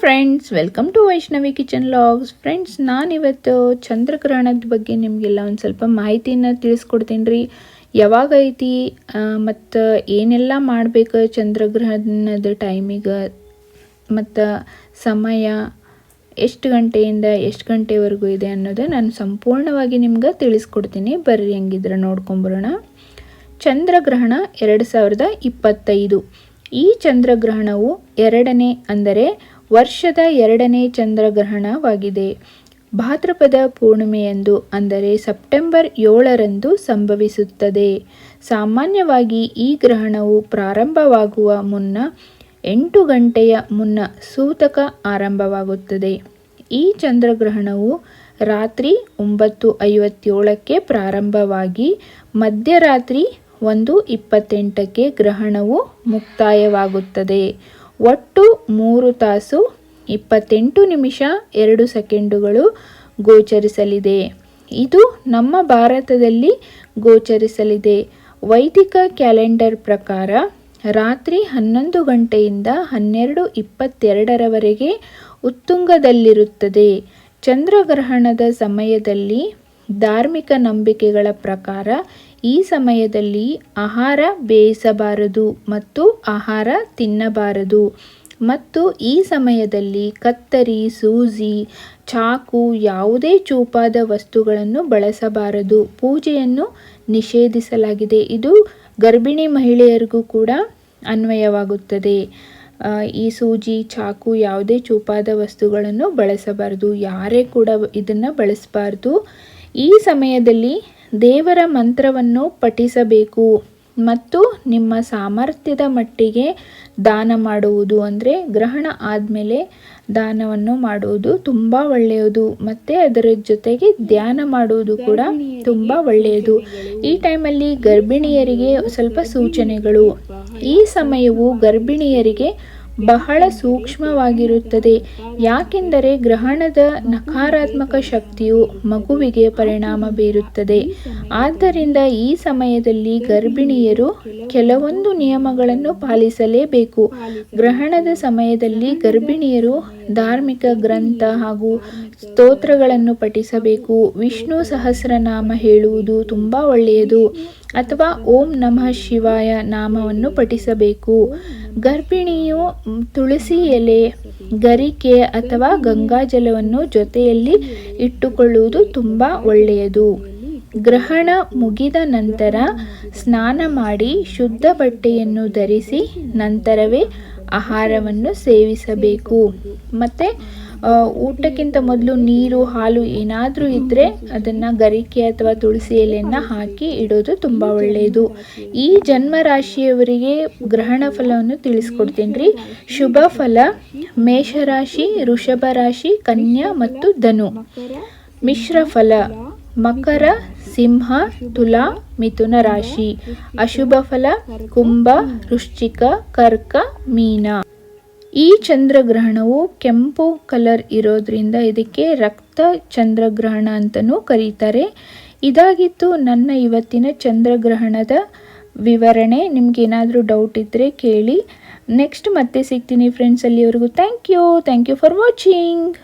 Friends welcome to Vaishnavi kitchen vlogs friends ನಾನಿವತ್ತು ಚಂದ್ರಗ್ರಹಣದ ಬಗ್ಗೆ ನಿಮಗೆಲ್ಲ ಒಂದು ಸ್ವಲ್ಪ ಮಾಹಿತಿನ ತಿಳಿಸ್ಕೊಡ್ತೀನಿ ರೀ. ಯಾವಾಗ ಐತಿ ಮತ್ತು ಏನೆಲ್ಲ ಮಾಡಬೇಕು ಚಂದ್ರಗ್ರಹಣದ ಟೈಮಿಗೆ ಮತ್ತು ಸಮಯ, ಎಷ್ಟು ಗಂಟೆಯಿಂದ ಎಷ್ಟು ಗಂಟೆವರೆಗೂ ಇದೆ ಅನ್ನೋದು ನಾನು ಸಂಪೂರ್ಣವಾಗಿ ನಿಮ್ಗೆ ತಿಳಿಸ್ಕೊಡ್ತೀನಿ. ಬರ್ರಿ ಹೆಂಗಿದ್ರೆ ನೋಡ್ಕೊಂಬರೋಣ ಚಂದ್ರಗ್ರಹಣ ಎರಡು ಸಾವಿರದ ಇಪ್ಪತ್ತೈದು. ಈ ಚಂದ್ರಗ್ರಹಣವು ಎರಡನೇ ಅಂದರೆ ವರ್ಷದ ಎರಡನೇ ಚಂದ್ರಗ್ರಹಣವಾಗಿದೆ. ಭಾದ್ರಪದ ಪೂರ್ಣಿಮೆಯಂದು ಅಂದರೆ ಸೆಪ್ಟೆಂಬರ್ ಏಳರಂದು ಸಂಭವಿಸುತ್ತದೆ. ಸಾಮಾನ್ಯವಾಗಿ ಈ ಗ್ರಹಣವು ಪ್ರಾರಂಭವಾಗುವ ಮುನ್ನ ಎಂಟು ಗಂಟೆಯ ಮುನ್ನ ಸೂತಕ ಆರಂಭವಾಗುತ್ತದೆ. ಈ ಚಂದ್ರಗ್ರಹಣವು ರಾತ್ರಿ ಒಂಬತ್ತು ಐವತ್ತೇಳಕ್ಕೆ ಪ್ರಾರಂಭವಾಗಿ ಮಧ್ಯರಾತ್ರಿ ಒಂದು ಇಪ್ಪತ್ತೆಂಟಕ್ಕೆ ಗ್ರಹಣವು ಮುಕ್ತಾಯವಾಗುತ್ತದೆ. ಒಟ್ಟು ಮೂರು ತಾಸು ಇಪ್ಪತ್ತೆಂಟು ನಿಮಿಷ ಎರಡು ಸೆಕೆಂಡುಗಳು ಗೋಚರಿಸಲಿದೆ. ಇದು ನಮ್ಮ ಭಾರತದಲ್ಲಿ ಗೋಚರಿಸಲಿದೆ. ವೈದಿಕ ಕ್ಯಾಲೆಂಡರ್ ಪ್ರಕಾರ ರಾತ್ರಿ ಹನ್ನೊಂದು ಗಂಟೆಯಿಂದ ಹನ್ನೆರಡು ಇಪ್ಪತ್ತೆರಡರವರೆಗೆ ಉತ್ತುಂಗದಲ್ಲಿರುತ್ತದೆ. ಚಂದ್ರಗ್ರಹಣದ ಸಮಯದಲ್ಲಿ ಧಾರ್ಮಿಕ ನಂಬಿಕೆಗಳ ಪ್ರಕಾರ ಈ ಸಮಯದಲ್ಲಿ ಆಹಾರ ಬೇಯಿಸಬಾರದು ಮತ್ತು ಆಹಾರ ತಿನ್ನಬಾರದು. ಮತ್ತು ಈ ಸಮಯದಲ್ಲಿ ಕತ್ತರಿ, ಸೂಜಿ, ಚಾಕು ಯಾವುದೇ ಚೂಪಾದ ವಸ್ತುಗಳನ್ನು ಬಳಸಬಾರದು. ಪೂಜೆಯನ್ನು ನಿಷೇಧಿಸಲಾಗಿದೆ. ಇದು ಗರ್ಭಿಣಿ ಮಹಿಳೆಯರಿಗೂ ಕೂಡ ಅನ್ವಯವಾಗುತ್ತದೆ. ಈ ಸೂಜಿ, ಚಾಕು ಯಾವುದೇ ಚೂಪಾದ ವಸ್ತುಗಳನ್ನು ಬಳಸಬಾರದು. ಯಾರೇ ಕೂಡ ಇದನ್ನು ಬಳಸಬಾರ್ದು. ಈ ಸಮಯದಲ್ಲಿ ದೇವರ ಮಂತ್ರವನ್ನು ಪಠಿಸಬೇಕು ಮತ್ತು ನಿಮ್ಮ ಸಾಮರ್ಥ್ಯದ ಮಟ್ಟಿಗೆ ದಾನ ಮಾಡುವುದು ಅಂದರೆ ಗ್ರಹಣ ಆದಮೇಲೆ ದಾನವನ್ನು ಮಾಡುವುದು ತುಂಬ ಒಳ್ಳೆಯದು. ಮತ್ತು ಅದರ ಜೊತೆಗೆ ಧ್ಯಾನ ಮಾಡುವುದು ಕೂಡ ತುಂಬ ಒಳ್ಳೆಯದು. ಈ ಟೈಮಲ್ಲಿ ಗರ್ಭಿಣಿಯರಿಗೆ ಸ್ವಲ್ಪ ಸೂಚನೆಗಳು. ಈ ಸಮಯವು ಗರ್ಭಿಣಿಯರಿಗೆ ಬಹಳ ಸೂಕ್ಷ್ಮವಾಗಿರುತ್ತದೆ. ಯಾಕೆಂದರೆ ಗ್ರಹಣದ ನಕಾರಾತ್ಮಕ ಶಕ್ತಿಯು ಮಗುವಿಗೆ ಪರಿಣಾಮ ಬೀರುತ್ತದೆ. ಆದ್ದರಿಂದ ಈ ಸಮಯದಲ್ಲಿ ಗರ್ಭಿಣಿಯರು ಕೆಲವೊಂದು ನಿಯಮಗಳನ್ನು ಪಾಲಿಸಲೇಬೇಕು. ಗ್ರಹಣದ ಸಮಯದಲ್ಲಿ ಗರ್ಭಿಣಿಯರು ಧಾರ್ಮಿಕ ಗ್ರಂಥ ಹಾಗೂ ಸ್ತೋತ್ರಗಳನ್ನು ಪಠಿಸಬೇಕು. ವಿಷ್ಣು ಸಹಸ್ರನಾಮ ಹೇಳುವುದು ತುಂಬ ಒಳ್ಳೆಯದು. ಅಥವಾ ಓಂ ನಮಃ ಶಿವಾಯ ನಾಮವನ್ನು ಪಠಿಸಬೇಕು. ಗರ್ಭಿಣಿಯು ತುಳಸಿ ಎಲೆ, ಗರಿಕೆ ಅಥವಾ ಗಂಗಾಜಲವನ್ನು ಜೊತೆಯಲ್ಲಿ ಇಟ್ಟುಕೊಳ್ಳುವುದು ತುಂಬ ಒಳ್ಳೆಯದು. ಗ್ರಹಣ ಮುಗಿದ ನಂತರ ಸ್ನಾನ ಮಾಡಿ ಶುದ್ಧ ಬಟ್ಟೆಯನ್ನು ಧರಿಸಿ ನಂತರವೇ ಆಹಾರವನ್ನು ಸೇವಿಸಬೇಕು. ಮತ್ತು ಊಟಕ್ಕಿಂತ ಮೊದಲು ನೀರು, ಹಾಲು ಏನಾದರೂ ಇದ್ದರೆ ಅದನ್ನು ಗರಿಕೆ ಅಥವಾ ತುಳಸಿ ಎಲೆಯನ್ನು ಹಾಕಿ ಇಡೋದು ತುಂಬ ಒಳ್ಳೆಯದು ಈ ಜನ್ಮ ರಾಶಿಯವರಿಗೆ ಗ್ರಹಣ ಫಲವನ್ನು ತಿಳಿಸ್ಕೊಡ್ತೀನಿ ರೀ. ಶುಭ ಫಲ, ಮೇಷರಾಶಿ ವೃಷಭ ರಾಶಿ ಕನ್ಯಾ ಮತ್ತು ಧನು. ಮಿಶ್ರ ಫಲ, ಮಕರ ಸಿಂಹ, ತುಲಾ, ಮಿಥುನ ರಾಶಿ, ಅಶುಭ ಫಲ, ಕುಂಭ, ವೃಶ್ಚಿಕ, ಕರ್ಕ, ಮೀನ. ಈ ಚಂದ್ರಗ್ರಹಣವು ಕೆಂಪು ಕಲರ್ ಇರೋದ್ರಿಂದ ಇದಕ್ಕೆ ರಕ್ತ ಚಂದ್ರಗ್ರಹಣ ಅಂತಲೂ ಕರೀತಾರೆ. ಇದಾಗಿತ್ತು ನನ್ನ ಇವತ್ತಿನ ಚಂದ್ರಗ್ರಹಣದ ವಿವರಣೆ. ನಿಮ್ಗೇನಾದರೂ ಡೌಟ್ ಇದ್ದರೆ ಕೇಳಿ. ನೆಕ್ಸ್ಟ್ ಮತ್ತೆ ಸಿಗ್ತೀನಿ ಫ್ರೆಂಡ್ಸ್ ಅಲ್ಲಿವರೆಗೂ. Thank you thank you for watching